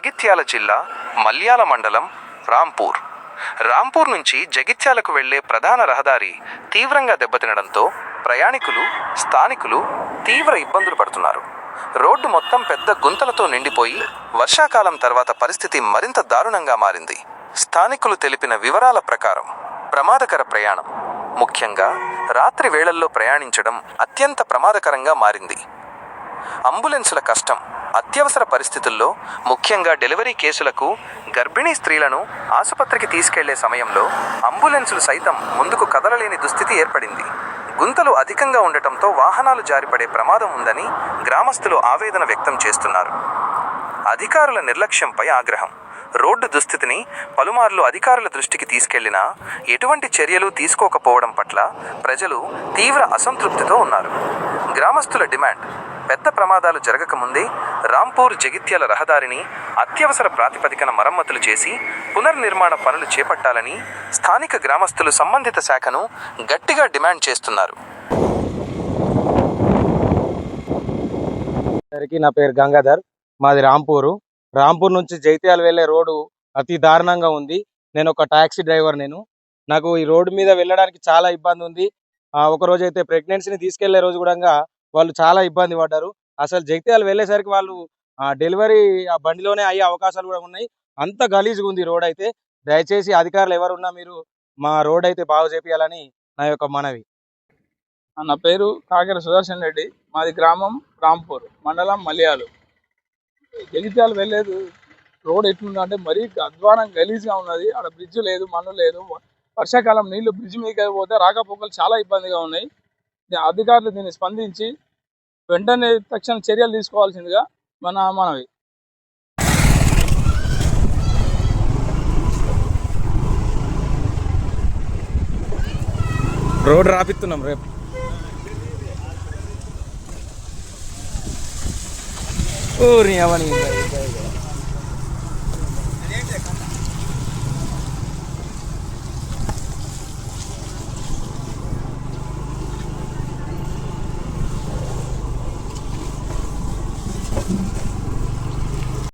జగిత్యాల జిల్లా మల్యాల మండలం రాంపూర్. రాంపూర్ నుంచి జగిత్యాలకు వెళ్ళే ప్రధాన రహదారి తీవ్రంగా దెబ్బతినడంతో ప్రయాణికులు స్థానికులు తీవ్ర ఇబ్బందులు పడుతున్నారు. రోడ్డు మొత్తం పెద్ద గుంతలతో నిండిపోయి వర్షాకాలం తర్వాత పరిస్థితి మరింత దారుణంగా మారింది. స్థానికులు తెలిపిన వివరాల ప్రకారం ప్రమాదకర ప్రయాణం. ముఖ్యంగా రాత్రి వేళల్లో ప్రయాణించడం అత్యంత ప్రమాదకరంగా మారింది. అంబులెన్సుల కష్టం అత్యవసర పరిస్థితుల్లో ముఖ్యంగా డెలివరీ కేసులకు గర్భిణీ స్త్రీలను ఆసుపత్రికి తీసుకెళ్ళే సమయంలో అంబులెన్సులు సైతం ముందుకు కదలలేని దుస్థితి ఏర్పడింది. గుంతలు అధికంగా ఉండటంతో వాహనాలు జారిపడే ప్రమాదం ఉందని గ్రామస్తులు ఆవేదన వ్యక్తం చేస్తున్నారు. అధికారుల నిర్లక్ష్యంపై ఆగ్రహం. రోడ్డు దుస్థితిని పలుమార్లు అధికారుల దృష్టికి తీసుకెళ్ళినా ఎటువంటి చర్యలు తీసుకోకపోవడం పట్ల ప్రజలు తీవ్ర అసంతృప్తితో ఉన్నారు. గ్రామస్తుల డిమాండ్ పెద్ద ప్రమాదాలు జరగకముందే రాంపూర్ జగిత్యాల రహదారిని అత్యవసర ప్రాతిపదికన మరమ్మతులు చేసి పునర్నిర్మాణ పనులు చేపట్టాలని స్థానిక గ్రామస్తులు సంబంధిత శాఖను గట్టిగా డిమాండ్ చేస్తున్నారు. నా పేరు గంగాధర్ మాది రాంపూరు. రాంపూర్ నుంచి జైత్యాల వెళ్ళే రోడ్డు అతి దారుణంగా ఉంది. నేను ఒక టాక్సీ డ్రైవర్ నేను. నాకు ఈ రోడ్డు మీద వెళ్ళడానికి చాలా ఇబ్బంది ఉంది. ఆ, ఒక రోజు అయితే ప్రెగ్నెన్సీని తీసుకెళ్ళే రోజు కూడా వాళ్ళు చాలా ఇబ్బంది పడ్డారు. అసలు జైత్యాలు వెళ్ళేసరికి వాళ్ళు డెలివరీ ఆ బండిలోనే అయ్యే అవకాశాలు కూడా ఉన్నాయి. అంత గలీజ్గా ఉంది రోడ్ అయితే. దయచేసి అధికారులు ఎవరున్నా మీరు మా రోడ్ అయితే బాగు చేపియాలని నా యొక్క మనవి. నా పేరు కాకర సుదర్శన్ రెడ్డి. మాది గ్రామం రాంపూర్ మండలం మలయాలు. జగిత్యాలు వెళ్ళలేదు. రోడ్ ఎట్లుందంటే మరీ అధ్వానం గలీజ్గా ఉన్నది. అక్కడ బ్రిడ్జ్ లేదు మన్ను లేదు. వర్షాకాలం నీళ్ళు బ్రిడ్జ్ మీదకి పోతే రాకపోకలు చాలా ఇబ్బందిగా ఉన్నాయి. అధికారులు దీన్ని స్పందించి వెంటనే తక్షణ చర్యలు తీసుకోవాల్సిందిగా మన మనవి. రోడ్ రాపిస్తున్నాం రేపు. ಊರಿನ ಯಾವನಿ